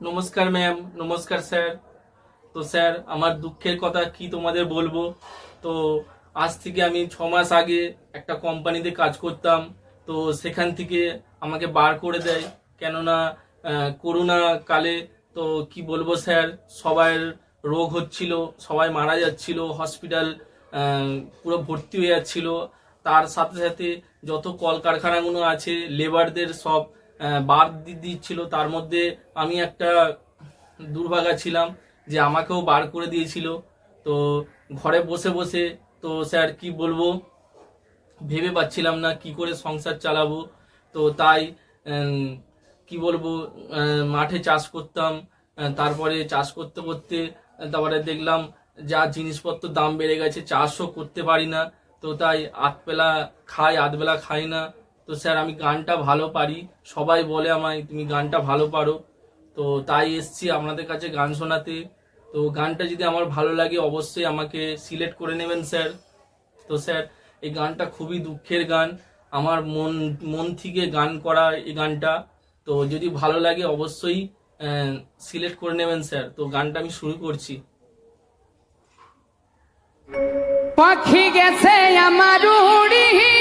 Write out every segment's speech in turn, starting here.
নমস্কার ম্যাম নমস্কার স্যার তো স্যার আমার দুঃখের কথা কি তোমাদের বলব? তো, আজ থেকে আমি ছ মাস আগে একটা কোম্পানিতে কাজ করতাম। তো, সেখান থেকে আমাকে বার করে দেয়। কেননা করোনা কালে, তো, কি বলব স্যার সবার রোগ হচ্ছিল, সবাই মারা যাচ্ছিল হসপিটাল পুরো ভর্তি হয়ে যাচ্ছিল। তার সাথে সাথে যত কলকারখানাগুলো আছে লেবারদের সব দি- দিচ্ছিল। তার মধ্যে আমি একটা দুর্ভাগা ছিলাম যে আমাকেও বার করে দিয়েছিল। তো ঘরে বসে বসে তো স্যার কি বলব? ভেবে পাচ্ছিলাম না কি করে সংসার চালাবো। তো তাই কি বলব মাঠে চাষ করতাম। তারপরে চাষ করতে করতে তারপরে দেখলাম যা জিনিসপত্র দাম বেড়ে গেছে, চাষও করতে পারি না। তো তাই আধবেলা খাই আধবেলা খাই না। তো স্যার, আমি গানটা ভালো পারি। সবাই বলে আমায়, তুমি গানটা ভালো পারো। তো তাই এসছি আপনাদের কাছে গান শোনাতে। তো গানটা যদি আমার ভালো লাগে, অবশ্যই আমাকে সিলেক্ট করে নেবেন, স্যার। তো স্যার, এই গানটা খুবই দুঃখের গান। আমার মন মন থেকে গান করা এই গানটা। তো যদি ভালো লাগে, অবশ্যই সিলেক্ট করে নেবেন, স্যার। তো গানটা আমি শুরু করছি। পাখি গেছে আমার উড়িয়া।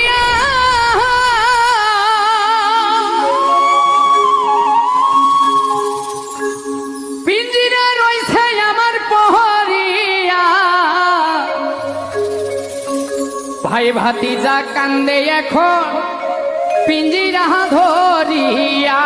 ভাই ভাতিজা কান্দে এখন পিঞ্জিরা ধরিয়া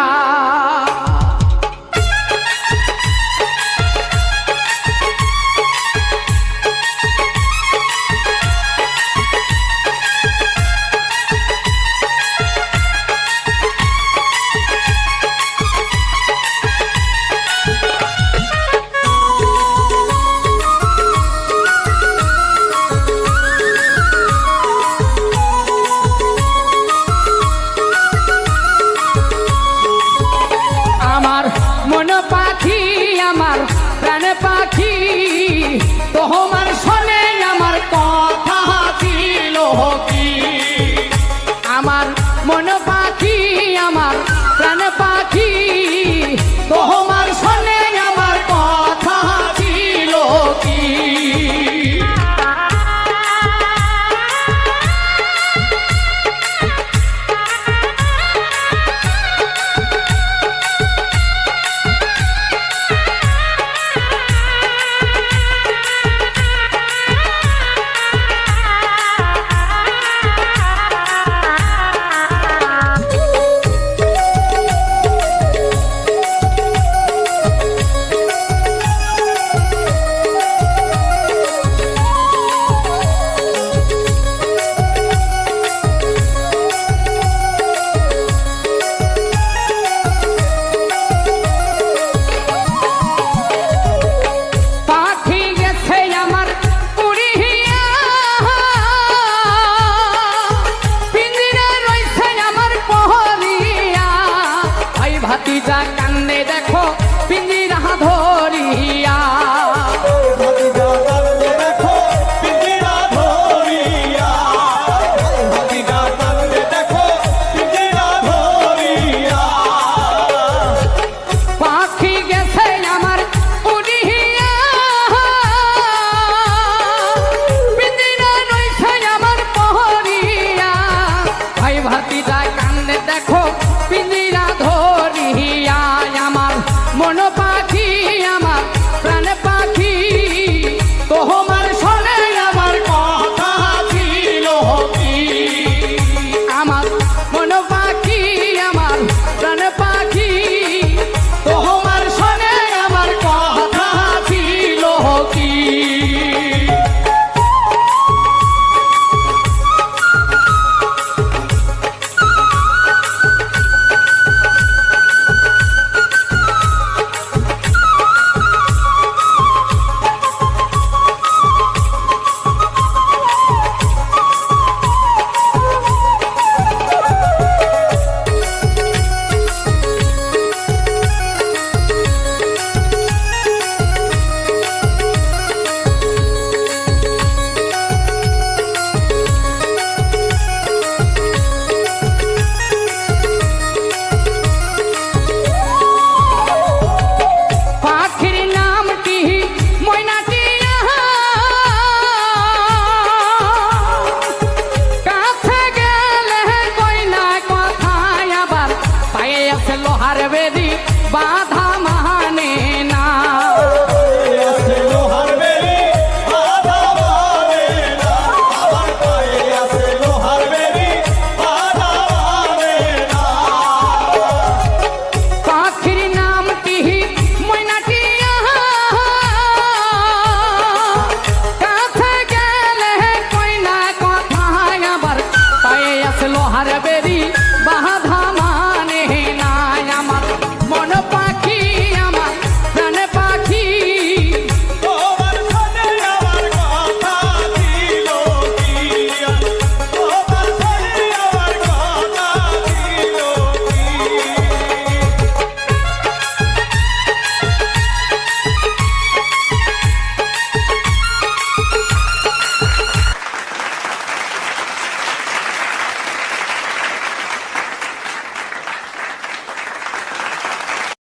Arabe